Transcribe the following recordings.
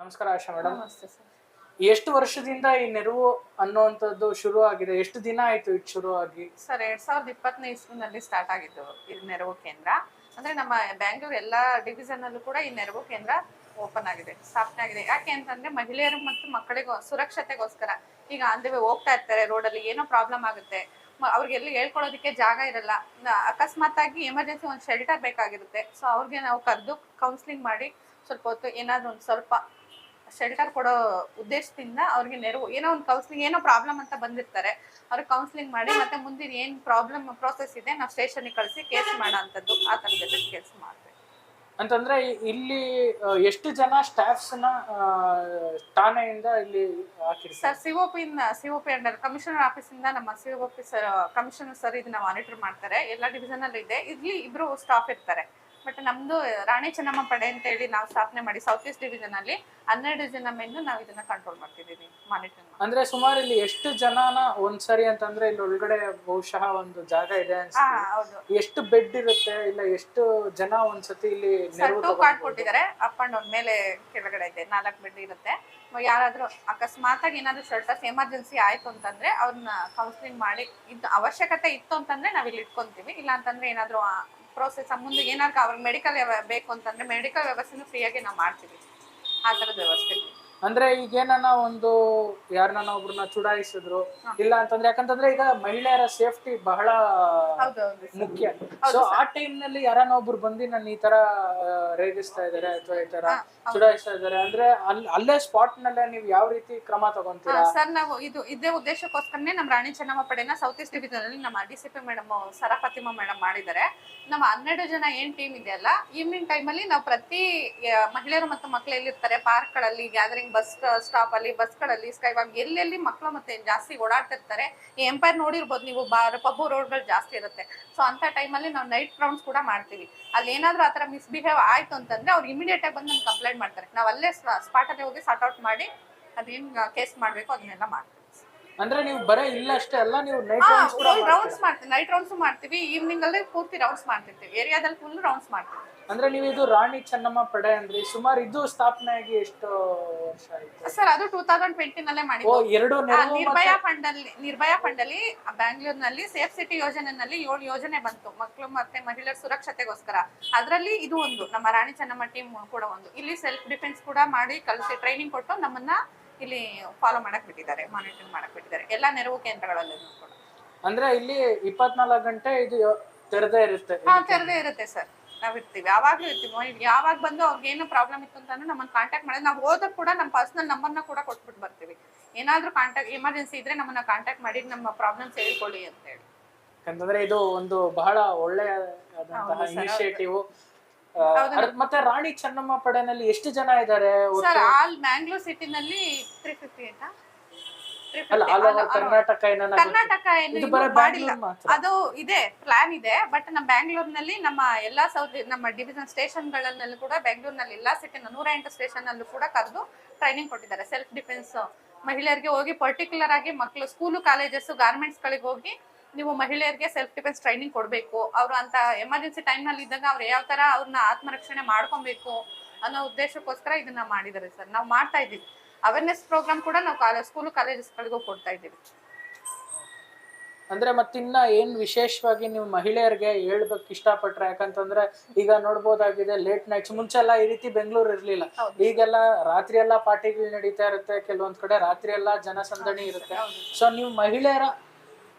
ನಮಸ್ಕಾರ ಆಶಾ ಮೇಡಮ್ ನಮಸ್ತೆ ಸರ್ ಎಷ್ಟು ವರ್ಷದಿಂದ ಈ ನೆರವು ಅನ್ನುವಂಥದ್ದು ಶುರು ಆಗಿದೆ ಎಷ್ಟು ದಿನ ಆಯ್ತು ಇದು ಶುರು ಆಗಿ ಸರ್ ಎರಡ್ ಸಾವಿರದ ಇಪ್ಪತ್ತನೇ ಇಸ್ವಿನಲ್ಲಿ ಸ್ಟಾರ್ಟ್ ಆಗಿದ್ದು ಈ ನೆರವು ಕೇಂದ್ರ. ಅಂದ್ರೆ ನಮ್ಮ ಬ್ಯಾಂಗ್ಳೂರ್ ಎಲ್ಲಾ ಡಿವಿಷನ್ ಅಲ್ಲೂ ಕೂಡ ಈ ನೆರವು ಕೇಂದ್ರ ಓಪನ್ ಆಗಿದೆ ಸ್ಥಾಪನೆ ಆಗಿದೆ. ಯಾಕೆ ಅಂತಂದ್ರೆ ಮಹಿಳೆಯರು ಮತ್ತು ಮಕ್ಕಳಿಗೂ ಸುರಕ್ಷತೆಗೋಸ್ಕರ ಈಗ ಅಂದವೆ ಹೋಗ್ತಾ ಇರ್ತಾರೆ ರೋಡಲ್ಲಿ ಏನೋ ಪ್ರಾಬ್ಲಮ್ ಆಗುತ್ತೆ. ಅವ್ರಿಗೆ ಎಲ್ಲಿ ಹೇಳ್ಕೊಳ್ಳೋದಕ್ಕೆ ಜಾಗ ಇರಲ್ಲ. ಅಕಸ್ಮಾತ್ ಆಗಿ ಎಮರ್ಜೆನ್ಸಿ ಒಂದು ಶೆಲ್ಟರ್ ಬೇಕಾಗಿರುತ್ತೆ. ಸೊ ಅವ್ರಿಗೆ ನಾವು ಕರೆದು ಕೌನ್ಸಿಲಿಂಗ್ ಮಾಡಿ ಸ್ವಲ್ಪ ಹೊತ್ತು ಏನಾದ್ರು ಒಂದು ಸ್ವಲ್ಪ ಶೆಲ್ಟರ್ ಕೊಡೋ ಉದ್ದೇಶದಿಂದ ಅವ್ರಿಗೆ ನೆರವು ಏನೋ ಒಂದು ಕೌನ್ಸಿಲಿಂಗ್ ಏನೋ ಪ್ರಾಬ್ಲಮ್ ಅಂತ ಬಂದಿರ್ತಾರೆ. ಅವ್ರಿಗೆ ಕೌನ್ಸಿಲಿಂಗ್ ಮಾಡಿ ಮತ್ತೆ ಮುಂದಿನ ಏನು ಪ್ರಾಬ್ಲಮ್ ಪ್ರೋಸೆಸ್ ಇದೆ ನಾವು ಸ್ಟೇಷನ್ಗೆ ಕಳಿಸಿ ಕೇಸ್ ಮಾಡೋ ಅಂಥದ್ದು ಆ ಥರದ್ದೆಲ್ಲ ಕೆಲಸ ಮಾಡ್ತೀವಿ ಅಂತಂದ್ರೆ ಇಲ್ಲಿ ಎಷ್ಟು ಜನ ಸ್ಟಾಫ್ಸ್ನ ಆ, ಠಾಣೆಯಿಂದ ಇಲ್ಲಿ sir COP COP under commissioner office ಇಂದ ನಮ್ಮ ಸಿಒಪಿ ಸರ್ ಕಮಿಷನರ್ ಸರ್ ಇದನ್ನ ಮಾನಿಟರ್ ಮಾಡ್ತಾರೆ. ಎಲ್ಲ ಡಿವಿಷನ್ ಅಲ್ಲಿ ಇದೆ. ಇಲ್ಲಿ ಇಬ್ರು ಸ್ಟಾಫ್ ಇರ್ತಾರೆ. ಬಟ್ ನಮ್ದು ರಾಣಿ ಚೆನ್ನಮ್ಮ ಪಡೆ ಅಂತ ಹೇಳಿ ನಾವು ಸ್ಥಾಪನೆ ಮಾಡಿ ಸೌತ್ ಈಸ್ಟ್ ಡಿವಿಷನ್ ಅಲ್ಲಿ ಹನ್ನೆರಡು ಜನ ಮೆನ್ನು ನಾವು ಇದನ್ನ ಕಂಟ್ರೋಲ್ ಮಾಡ್ತಿದ್ದೀವಿ ಮಾನಿಟರ್ ಅಂದ್ರೆ ಸುಮಾರು ಇಲ್ಲಿ ಎಷ್ಟು ಜನನ ಒಂದ್ಸರಿ ಅಂತಂದ್ರೆ ಇಲ್ಲಿ ಒಳಗಡೆ ಬಹುಶಃ ಒಂದು ಜಾಗ ಇದೆ ಎಷ್ಟು ಬೆಡ್ ಇರುತ್ತೆ? ಇಲ್ಲ ಎಷ್ಟು ಜನ ಒಂದ್ಸತಿ ಇಲ್ಲಿ ಸರ್ ಟೂ ಕಾರ್ಡ್ ಕೊಟ್ಟಿದ್ದಾರೆ ಅಪ್ ಅಂಡ್ ಡೌನ್ ಮೇಲೆ ಕೆಳಗಡೆ ಇದೆ ನಾಲ್ಕು ಬೆಡ್ ಇರುತ್ತೆ. ಯಾರಾದ್ರೂ ಅಕಸ್ಮಾತ್ ಆಗಿ ಏನಾದ್ರು ಶೆಲ್ಟರ್ಸ್ ಎಮರ್ಜೆನ್ಸಿ ಆಯ್ತು ಅಂತಂದ್ರೆ ಅವ್ರನ್ನ ಕೌನ್ಸಿಲಿಂಗ್ ಮಾಡಿ ಇದ್ ಅವಶ್ಯಕತೆ ಇತ್ತು ಅಂತಂದ್ರೆ ನಾವ್ ಇಲ್ಲಿ ಇಟ್ಕೊಂತೀವಿ. ಇಲ್ಲ ಅಂತಂದ್ರೆ ಏನಾದ್ರು ಪ್ರೋಸೆಸ್ ಮುಂದೆ ಏನಾದ್ರು ಅವ್ರಿಗೆ ಮೆಡಿಕಲ್ ಬೇಕು ಅಂತಂದ್ರೆ ಮೆಡಿಕಲ್ ವ್ಯವಸ್ಥೆನೂ ಫ್ರೀಯಾಗಿ ನಾವು ಮಾಡ್ತೀವಿ ಆ ಥರದ ವ್ಯವಸ್ಥೆ. ಅಂದ್ರೆ ಈಗ ಏನನ್ನ ಒಂದು ಯಾರನ್ನ ಒಬ್ರನ್ನ ಚುಡಾಯಿಸಿದ್ರು ಇಲ್ಲ ಅಂತಂದ್ರೆ ಯಾಕಂತಂದ್ರೆ ಈಗ ಮಹಿಳೆಯರ ಸೇಫ್ಟಿ ಬಹಳ ಮುಖ್ಯ. ಹೌದು ಸೊ. ಆ ಟೈಮ್ನಲ್ಲಿ ಯಾರನ್ನ ಒಬ್ರು ಬಂದು ನನ್ನ ಈ ತರ ರೇಗಿಸ್ತಾ ಇದಾರೆ ಅಥವಾ ಈ ತರ ಚುಡಾಯಿಸ್ತಾ ಇದಾರೆ ಅಂದ್ರೆ ಅಲ್ ಅಲ್ಲೇ ಸ್ಪಾಟ್ ನಲ್ಲೇ ನೀವು ಯಾವ ರೀತಿ ಕ್ರಮ ತಗೊಂತೀರಾ? ಸರ್ ನಾವು ಇದು ಇದೇ ಉದ್ದೇಶಕ್ಕೋಸ್ಕರನೇ ನಮ್ಮ ರಾಣಿ ಚೆನ್ನಮ್ಮ ಪಡೆನ ಸೌತ್ ಈಸ್ಟ್ ಡಿವಿಜನ್ ನಮ್ಮ D C P madam Sara Fatima madam ಮಾಡಿದ್ದಾರೆ. ನಮ್ಮ ಹನ್ನೆರಡು ಜನ ಏನ್ ಟೀಮ್ ಇದೆಯಲ್ಲ ಈವ್ನಿಂಗ್ ಅಲ್ಲಿ ನಾವು ಪ್ರತಿ ಮಹಿಳೆಯರು ಮತ್ತು ಮಕ್ಕಳು ಎಲ್ಲಿರ್ತಾರೆ? ಪಾರ್ಕ್ಗಳಲ್ಲಿ ಗ್ಯಾದರಿಂಗ್ ಬಸ್ ಸ್ಟಾಪ್ ಅಲ್ಲಿ ಬಸ್ಗಳಲ್ಲಿ, ಸ್ಕೈವಾಗ್ ಎಲ್ಲೆಲ್ಲಿ ಮಕ್ಕಳು ಮತ್ತೆ ಜಾಸ್ತಿ ಓಡಾಡ್ತಿರ್ತಾರೆ, ಈ ಎಂಪೈರ್ ನೋಡಿರ್ಬೋದು ನೀವು ಬಾರ್ ಪಬ್ಬು ರೋಡ್ಗಳು ಜಾಸ್ತಿ ಇರುತ್ತೆ. ಸೊ ಅಂತ ಟೈಮಲ್ಲಿ ನಾವು ನೈಟ್ ರೌಂಡ್ಸ್ ಕೂಡ ಮಾಡ್ತೀವಿ. ಅಲ್ಲಿ ಏನಾದ್ರೂ ಆತರ ಮಿಸ್ಬಿಹೇವ್ ಆಯಿತು ಅಂತಂದ್ರೆ ಅವ್ರು ಇಮಿಡಿಯೇಟ್ ಆಗಿ ಬಂದು ನಮ್ಗೆ ಕಂಪ್ಲೇಂಟ್ ಮಾಡ್ತಾರೆ. ನಾವು ಅಲ್ಲೇ ಸ್ಪಾಟ್ ಅಲ್ಲಿ ಹೋಗಿ ಸಾರ್ಟ್ ಔಟ್ ಮಾಡಿ ಅದೇನು ಕೇಸ್ ಮಾಡ್ಬೇಕು ಅದನ್ನೆಲ್ಲ ಮಾಡ್ತೀವಿ. ಅಂದ್ರೆ ನೀವು ಬರೇ ಇಲ್ಲ ಅಷ್ಟೇ ಅಲ್ಲ ನೀವು ನೈಟ್ ರೌಂಡ್ಸ್ ಮಾಡ್ತೀವಿ ನೈಟ್ ರೌಂಡ್ಸ್ ಮಾಡ್ತೀವಿ ಈವ್ನಿಂಗ್ ಅಲ್ಲಿ ಪೂರ್ತಿ ರೌಂಡ್ಸ್ ಮಾಡ್ತಿರ್ತೀವಿ ಏರಿಯಾದಲ್ಲಿ ಫುಲ್ ರೌಂಡ್ಸ್ ಮಾಡ್ತೀವಿ. ಅಂದ್ರೆ ನೀವು ಇದು ರಾಣಿ ಚೆನ್ನಮ್ಮ ಪಡೆ ಅಂದ್ರಿ ಸುಮಾರು ಇದು ಸ್ಥಾಪನೆ ಆಗಿ ಎಷ್ಟು ವರ್ಷ ಆಯ್ತು? ಸರ್ ಅದು ಟೂ ತೌಸಂಡ್ ಟ್ವೆಂಟಿ ನಲ್ಲೇ ಓ ಮಾಡಿದ್ದು ಎರಡು ಆ, ನಿರ್ಭಯ ಫಂಡ್ ಅಲ್ಲಿ ನಿರ್ಭಯ ಫಂಡ್ ಅಲ್ಲಿ ಬ್ಯಾಂಗ್ಳೂರ್ನಲ್ಲಿ ಸೇಫ್ ಸಿಟಿ ಯೋಜನೆನಲ್ಲಿ ಏಳು ಯೋಜನೆ ಬಂತು ಮಕ್ಕಳು ಮತ್ತೆ ಮಹಿಳೆಯರ ಸುರಕ್ಷತೆಗೋಸ್ಕರ. ಅದರಲ್ಲಿ ಇದು ಒಂದು ನಮ್ಮ ರಾಣಿ ಚೆನ್ನಮ್ಮ ಟೀಮ್ ಕೂಡ ಒಂದು. ಇಲ್ಲಿ ಸೆಲ್ಫ್ ಡಿಫೆನ್ಸ್ ಕೂಡ ಮಾಡಿ ಕಲಿಸಿ ಟ್ರೈನಿಂಗ್ ಕೊಟ್ಟು ನಮ್ಮನ್ನ ಇಲ್ಲಿ ಫಾಲೋ ಮಾಡಕ್ ಬಿಟ್ಟಿದ್ದಾರೆ ಮಾನಿಟರಿಂಗ್ ಮಾಡಕ್ ಬಿಟ್ಟಿದ್ದಾರೆ. ಎಲ್ಲಾ ನೆರವು ಕೇಂದ್ರಗಳಲ್ಲಿ ಕೂಡ ಅಂದ್ರೆ ಇಲ್ಲಿ ಇಪ್ಪತ್ನಾಲ್ಕು ಗಂಟೆ ಇದು ತೆರೆದೇ ಇರುತ್ತೆ. ಹಾ ತೆರೆದೇ ಇರುತ್ತೆ ಸರ್. ನಾವ್ ಇರ್ತೀವಿ. ಯಾವಾಗ್ಲೂ ಇರ್ತೀವಿ. ಯಾವಾಗ ಬಂದು ಅವ್ರಿಗೆ ಏನು ಪ್ರಾಬ್ಲಮ್ ಇತ್ತು ಅಂತ ನಮ್ಮನ್ನ ಕಾಂಟ್ಯಾಕ್ಟ್ ಮಾಡಿ ನಾವು ಹೋದಾಗ ಕೂಡ ನಮ್ಮ ಪರ್ಸನಲ್ನ ಕೂಡ ಕೊಟ್ಬಿಟ್ಟು ಬರ್ತೀವಿ. ಏನಾದ್ರೂ ಕಾಂಟ್ಯಾಕ್ಟ್ ಎಮರ್ಜೆನ್ಸಿ ಇದ್ರೆ ನಮ್ಮನ್ನ ಕಾಂಟ್ಯಾಕ್ಟ್ ಮಾಡಿ ನಮ್ಮ ಪ್ರಾಬ್ಲಮ್ಸ್ ಹೇಳ್ಕೊಳ್ಳಿ ಅಂತ ಹೇಳಿ. ಯಾಕಂದ್ರೆ ಇದು ಒಂದು ಬಹಳ ಒಳ್ಳೆಯ ಇನಿಷಿಯೇಟಿವ್. ಮತ್ತೆ ರಾಣಿ ಚೆನ್ನಮ್ಮ ಪಡೆನಲ್ಲಿ ಎಷ್ಟು ಜನ ಇದ್ದಾರೆ? ಸರ್ ಆಲ್ ಮ್ಯಾಂಗ್ಳೂರ್ ಸಿಟಿನಲ್ಲಿ ತ್ರೀ ಫಿಫ್ಟಿ ಅಂತ. ಅಲ್ಲ ಆಲ್ ಓವರ್ ಕರ್ನಾಟಕ ಏನಾನ ಕರ್ನಾಟಕ ಏನು ಇದು ಇನ್ನೂ ಮಾಡಿಲ್ಲ. ಅದು ಇದೆ ಪ್ಲಾನ್ ಇದೆ ಬಟ್ ನಮ್ಮ ಬ್ಯಾಂಗ್ಳೂರ್ನಲ್ಲಿ ನಮ್ಮ ಎಲ್ಲಾ ಸೌತ್ ನಮ್ಮ ಡಿವಿಷನ್ ಸ್ಟೇಷನ್ಗಳಲ್ಲೂ ಕೂಡ ಬೆಂಗಳೂರಿನಲ್ಲಿ ಎಲ್ಲಾ ಸಿಟಿನ ನೂರ ಎಂಟು ಸ್ಟೇಷನ್ ಅಲ್ಲೂ ಕೂಡ ಕರೆದು ಟ್ರೈನಿಂಗ್ ಕೊಟ್ಟಿದ್ದಾರೆ. ಸೆಲ್ಫ್ ಡಿಫೆನ್ಸ್ ಮಹಿಳೆಯರಿಗೆ ಹೋಗಿ ಪರ್ಟಿಕ್ಯುಲರ್ ಆಗಿ ಮಕ್ಕಳು ಸ್ಕೂಲು ಕಾಲೇಜಸ್ ಗಾರ್ಮೆಂಟ್ಸ್ ಗಳಿಗೆ ಹೋಗಿ ನೀವು ಮಹಿಳೆಯರಿಗೆ ಸೆಲ್ಫ್ ಡಿಫೆನ್ಸ್ ಟ್ರೈನಿಂಗ್ ಕೊಡಬೇಕು. ಅವರು ಅಂತ ಎಮರ್ಜೆನ್ಸಿ ಟೈಮ್ನಲ್ಲಿ ಇದ್ದಾಗ ಅವ್ರು ಯಾವ ತರ ಅವ್ರನ್ನ ಆತ್ಮರಕ್ಷಣೆ ಮಾಡ್ಕೊಬೇಕು ಅನ್ನೋ ಉದ್ದೇಶಕ್ಕೋಸ್ಕರ ಇದನ್ನ ಮಾಡಿದ್ದಾರೆ ಸರ್. ನಾವು ಮಾಡ್ತಾ ಇದ್ದೀವಿ. ಅವೇರ್ನೆಸ್ ಪ್ರೋಗ್ರಾಮ್ ಕೂಡ ನಾವು ಕಾಲೇಜ್ ಸ್ಕೂಲು ಕಾಲೇಜಸ್ಗಳಿಗೂ ಕೊಡ್ತಾ ಇದ್ದೀವಿ. ಅಂದ್ರೆ ಮತ್ತಿನ್ನ ಏನ್ ವಿಶೇಷವಾಗಿ ನೀವು ಮಹಿಳೆಯರಿಗೆ ಹೇಳ್ಬೇಕು ಇಷ್ಟಪಟ್ರೆ? ಯಾಕಂತಂದ್ರೆ ಈಗ ನೋಡ್ಬೋದಾಗಿದೆ ಲೇಟ್ ನೈಟ್ಸ್ ಮುಂಚೆ ಎಲ್ಲ ಈ ರೀತಿ ಬೆಂಗಳೂರು ಇರ್ಲಿಲ್ಲ. ಈಗೆಲ್ಲ ರಾತ್ರಿ ಎಲ್ಲ ಪಾರ್ಟಿಗಳು ನಡೀತಾ ಇರುತ್ತೆ. ಕೆಲವೊಂದ್ ಕಡೆ ರಾತ್ರಿ ಎಲ್ಲ ಜನಸಂದಣಿ ಇರುತ್ತೆ. ಸೊ ನೀವು ಮಹಿಳೆಯರ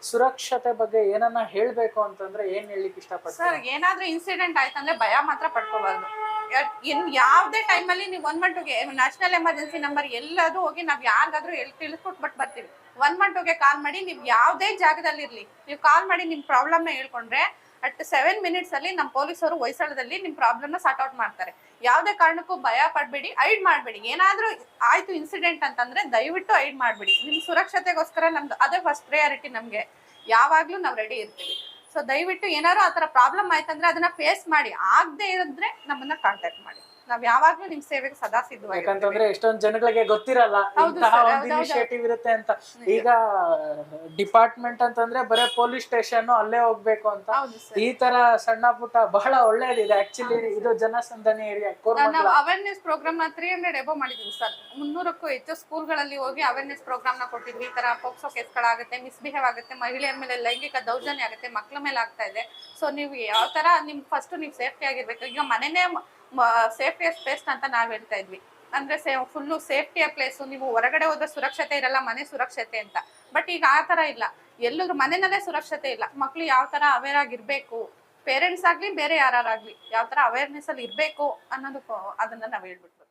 ಸುರಕ್ಷತೆ ಬಗ್ಗೆ ಏನನ್ನ ಹೇಳ್ಬೇಕು ಅಂತಂದ್ರೆ ಏನ್ ಹೇಳಲಿಕ್ಕೆ ಇಷ್ಟಪಡ್ತೀರಾ? ಏನಾದ್ರೂ ಇನ್ಸಿಡೆಂಟ್ ಆಯ್ತಂದ್ರೆ ಭಯ ಮಾತ್ರ ಪಡ್ಕೋಬಾರ್ದು. ಇನ್ ಯಾವ್ದೇ ಟೈಮಲ್ಲಿ ನೀವು ಒನ್ ಮಂಟುಗೆ ನ್ಯಾಷನಲ್ ಎಮರ್ಜೆನ್ಸಿ ನಂಬರ್ ಎಲ್ಲಾದ್ರೂ ಹೋಗಿ ನಾವ್ ಯಾರಿಗಾದ್ರೂ ಎಲ್ಲಿ ತಿಳಿಸ್ಕೊಟ್ಬಿಟ್ಟು ಬರ್ತೀವಿ. ಒನ್ ಮಂಟುಗೆ ಕಾಲ್ ಮಾಡಿ, ನೀವು ಯಾವ್ದೇ ಜಾಗದಲ್ಲಿ ಇರ್ಲಿ ನೀವು ಕಾಲ್ ಮಾಡಿ ನಿಮ್ ಪ್ರಾಬ್ಲಮ್ನ ಹೇಳ್ಕೊಂಡ್ರೆ ಅಟ್ ಸೆವೆನ್ ಮಿನಿಟ್ಸ್ ಅಲ್ಲಿ ನಮ್ಮ ಪೊಲೀಸರು ಹೊಯ್ಸಳದಲ್ಲಿ ನಿಮ್ ಪ್ರಾಬ್ಲಮ್ ಸಾರ್ಟ್ ಔಟ್ ಮಾಡ್ತಾರೆ. ಯಾವ್ದೇ ಕಾರಣಕ್ಕೂ ಭಯ ಪಡಬೇಡಿ ಐಡ್ ಮಾಡಬೇಡಿ. ಏನಾದರೂ ಆಯಿತು ಇನ್ಸಿಡೆಂಟ್ ಅಂತಂದರೆ ದಯವಿಟ್ಟು ಐಡ್ ಮಾಡಬೇಡಿ. ನಿಮ್ಮ ಸುರಕ್ಷತೆಗೋಸ್ಕರ ನಮ್ದು, ಅದೇ ಫಸ್ಟ್ ಪ್ರಯಾರಿಟಿ ನಮ್ಗೆ. ಯಾವಾಗಲೂ ನಾವು ರೆಡಿ ಇರ್ತೀವಿ. ಸೊ ದಯವಿಟ್ಟು ಏನಾದ್ರು ಆತರ ಪ್ರಾಬ್ಲಮ್ ಆಯ್ತಂದ್ರೆ ಅದನ್ನ ಫೇಸ್ ಮಾಡಿ. ಆಗದೆ ಇರದ್ರೆ ನಮ್ಮನ್ನ ಕಾಂಟ್ಯಾಕ್ಟ್ ಮಾಡಿ. ನಾವ್ ಯಾವಾಗ್ಲೂ ನಿಮ್ ಸೇವೆಗೆ ಸದಾ ಸಿದ್ಧವಾಗಿ ಯಾಕಂತಂದ್ರೆ ಎಷ್ಟೊಂದ್ ಜನಗಳಿಗೆ ಗೊತ್ತಿರಲ್ಲ ಹೌದು ಇಂತಹ sir, ಒಂದು ಹೌದು, ಹೌದು. ಇನಿಷಿಯೇಟಿವ್ ಇರುತ್ತೆ ಅಂತ. ಈಗ ಡಿಪಾರ್ಟ್ಮೆಂಟ್ ಅಂತಂದ್ರೆ ಬರೇ ಪೊಲೀಸ್ ಸ್ಟೇಷನ್ ಅಲ್ಲೇ ಹೋಗ್ಬೇಕು ಅಂತ. ಹೌದು ಸರ್. ಈ ತರ ಸಣ್ಣ ಪುಟ್ಟ ಬಹಳ ಒಳ್ಳೇದಿದೆ. ಆಕ್ಚುಲಿ ಇದು ಜನಸಂದಣಿ ಏರಿಯಾ ನಾವು ಅವೇರ್ನೆಸ್ ಪ್ರೋಗ್ರಾಮ್ನ ತ್ರೀ ಹಂಡ್ರೆಡ್ ಎಬೋ ಮಾಡಿದ್ವಿ ಸರ್. ಮುನ್ನೂರಕ್ಕೂ ಹೆಚ್ಚು ಸ್ಕೂಲ್ಗಳಲ್ಲಿ ಹೋಗಿ ಅವೇರ್ನೆಸ್ ಪ್ರೋಗ್ರಾಮ್ನ ಕೊಟ್ಟಿದ್ವಿ. ಈ ತರ ಪೋಕ್ಸೋ ಕೇಸ್ಗಳಾಗುತ್ತೆ ಮಿಸ್ಬಿಹೇವ್ ಆಗುತ್ತೆ ಮಹಿಳೆಯರ ಮೇಲೆ ಲೈಂಗಿಕ ದೌರ್ಜನ್ಯ ಆಗುತ್ತೆ ಮಕ್ಳ ಮೇಲೆ ಆಗ್ತಾ ಇದೆ. ಸೊ ನೀವು ಯಾವ ತರ ನಿಮ್ ಫಸ್ಟ್ ನೀವು ಸೇಫ್ಟಿ ಆಗಿರ್ಬೇಕು. ಈಗ ಮನೆನೇ ಸೇಫ್ಟಿಯರ್ ಸ್ಪೇಸ್ ಅಂತ ನಾವ್ ಹೇಳ್ತಾ ಇದ್ವಿ. ಅಂದ್ರೆ ಫುಲ್ಲು ಸೇಫ್ಟಿಯ ಪ್ಲೇಸ್ ನೀವು ಹೊರಗಡೆ ಹೋದ್ರೆ ಸುರಕ್ಷತೆ ಇರಲ್ಲ, ಮನೆ ಸುರಕ್ಷತೆ ಅಂತ. ಬಟ್ ಈಗ ಆ ತರ ಇಲ್ಲ. ಎಲ್ಲರೂ ಮನೆಯಲ್ಲೇ ಸುರಕ್ಷತೆ ಇಲ್ಲ. ಮಕ್ಳು ಯಾವ ತರ ಅವೇರ್ ಆಗಿರ್ಬೇಕು ಪೇರೆಂಟ್ಸ್ ಆಗ್ಲಿ, ಬೇರೆ ಯಾರಾಗ್ಲಿ ಯಾವ ತರ ಅವೇರ್ನೆಸ್ ಅಲ್ಲಿ ಇರ್ಬೇಕು ಅನ್ನೋದು ಅದನ್ನ ನಾವ್ ಹೇಳ್ಬಿಟ್ಟು